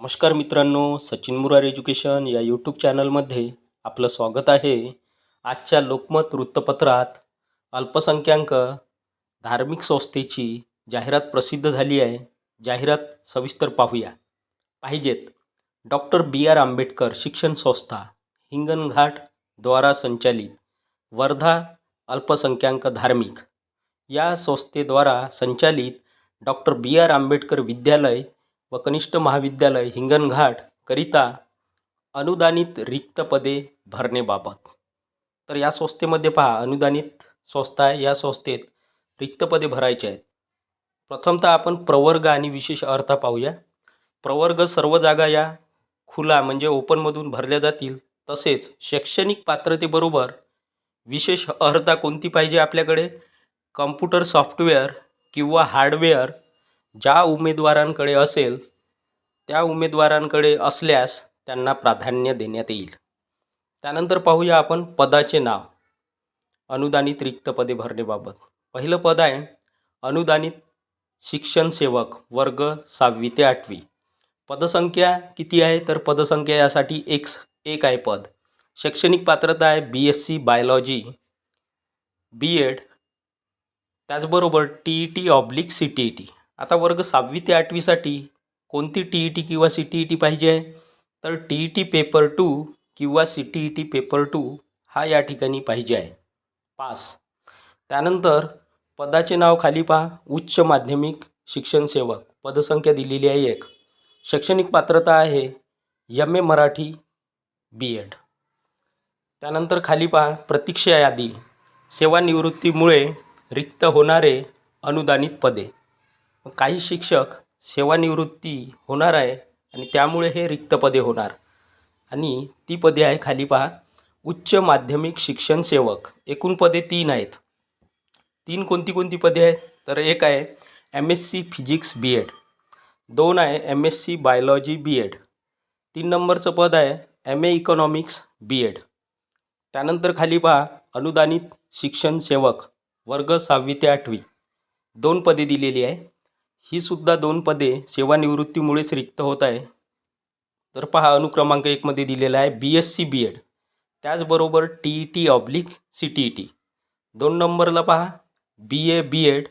नमस्कार मित्रांनो सचिन मुरार एज्युकेशन या यूट्यूब चॅनलमध्ये आपलं स्वागत आहे. आजच्या लोकमत वृत्तपत्रात अल्पसंख्याक धार्मिक संस्थेची जाहिरात प्रसिद्ध झाली आहे. जाहिरात सविस्तर पाहूया. पाहिजेत. डॉक्टर बी आर आंबेडकर शिक्षण संस्था हिंगणघाट द्वारा संचालित वर्धा अल्पसंख्याक धार्मिक या संस्थेद्वारा संचालित डॉक्टर बी आर आंबेडकर विद्यालय व कनिष्ठ महाविद्यालय हिंगणघाट करिता अनुदानित रिक्त पदे भरण्याबाबत तर या संस्थेमध्ये पहा अनुदानित संस्था आहे. या संस्थेत रिक्त पदे भरायचे आहेत. प्रथमतः आपण प्रवर्ग आणि विशेष अर्थ पाहूया. प्रवर्ग सर्व जागा या खुला म्हणजे ओपनमधून भरल्या जातील. तसेच शैक्षणिक पात्रतेबरोबर विशेष अर्हता कोणती पाहिजे आपल्याकडे? कम्प्युटर सॉफ्टवेअर किंवा हार्डवेअर ज्या उमेदवारांकडे असेल त्या उमेदवारांकडे असल्यास त्यांना प्राधान्य देण्यात येईल. त्यानंतर पाहूया आपण पदाचे नाव. अनुदानित रिक्त पदे भरण्याबाबत पहिलं पद आहे अनुदानित शिक्षण सेवक वर्ग सहावी ते आठवी. पदसंख्या किती आहे? तर पदसंख्या यासाठी एक एक आहे पद. शैक्षणिक पात्रता आहे B S C biology B Ed त्याचबरोबर T E T oblique C T E T आता वर्ग सहावी ते आठवीसाठी कोणती टी ई टी किंवा सी टी ई टी पाहिजे? आहे तर T E T paper two किंवा C T E T paper two हा या ठिकाणी पाहिजे आहे. पास. त्यानंतर पदाचे नाव खाली पहा. उच्च माध्यमिक शिक्षण सेवक. पदसंख्या दिलेली आहे एक. शैक्षणिक पात्रता आहे. M A Marathi B Ed त्यानंतर खाली पहा. प्रतीक्षा यादी. सेवानिवृत्तीमुळे रिक्त होणारे अनुदानित पदे. काही शिक्षक सेवानिवृत्ती होणार आहे आणि त्यामुळे हे रिक्त पदे होणार. आणि ती पदे आहे खाली पहा. उच्च माध्यमिक शिक्षण सेवक. एकूण पदे तीन आहेत. तीन कोणती कोणती पदे आहेत? तर एक आहे M S C physics B Ed दोन आहे M S C biology B Ed तीन नंबरचं पद आहे M A economics B Ed त्यानंतर खाली पहा. अनुदानित शिक्षण सेवक. वर्ग सहावी ते आठवी. दोन पदे दिलेली आहे. ही सुद्धा दोन पदे सेवानिवृत्तीमुळेच रिक्त होत आहे. तर पहा अनुक्रमांक एकमध्ये दिलेला आहे B S C B Ed त्याचबरोबर T E T oblique C T E T दोन नंबरला पहा B A B Ed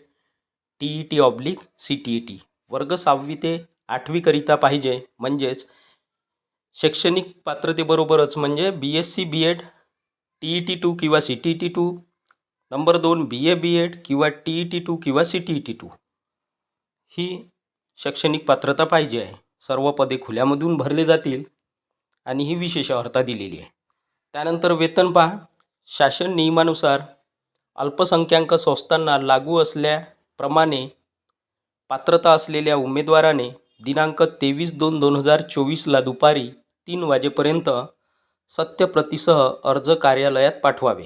T E T oblique C T E T वर्ग सहावी ते आठवीकरिता पाहिजे म्हणजेच शैक्षणिक पात्रतेबरोबरच म्हणजे B S C B Ed T E T two किंवा C T E T two number दोन बी ए बी एड किंवा टी ई टी टू किंवा C T E T two ही शैक्षणिक पात्रता पाहिजे आहे. सर्व पदे खुल्यामधून भरले जातील आणि ही विशेष अर्हता दिलेली आहे. त्यानंतर वेतन पहा. शासन नियमानुसार अल्पसंख्याक संस्थांना लागू असल्याप्रमाणे पात्रता असलेल्या उमेदवाराने दिनांक तेवीस दोन दोन हजार चोवीसला दुपारी तीन वाजेपर्यंत सत्यप्रतीसह अर्ज कार्यालयात पाठवावे.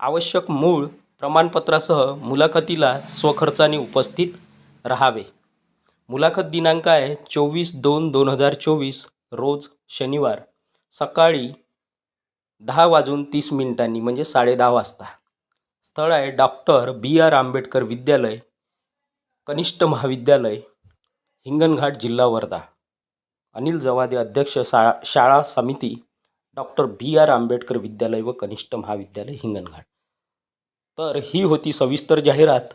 आवश्यक मूळ प्रमाणपत्रासह मुलाखतीला स्वखर्चाने उपस्थित राहावे. मुलाखत दिनांक आहे चोवीस दोन दोन हजार चोवीस रोज शनिवार सकाळी दहा वाजून तीस मिनिटांनी म्हणजे साडेदहा वाजता. स्थळ आहे डॉक्टर बी आर आंबेडकर विद्यालय कनिष्ठ महाविद्यालय हिंगणघाट जिल्हा वर्धा. अनिल जवादे अध्यक्ष शा शाळा समिती डॉक्टर बी आर आंबेडकर विद्यालय व कनिष्ठ महाविद्यालय हिंगणघाट. तर ही होती सविस्तर जाहिरात.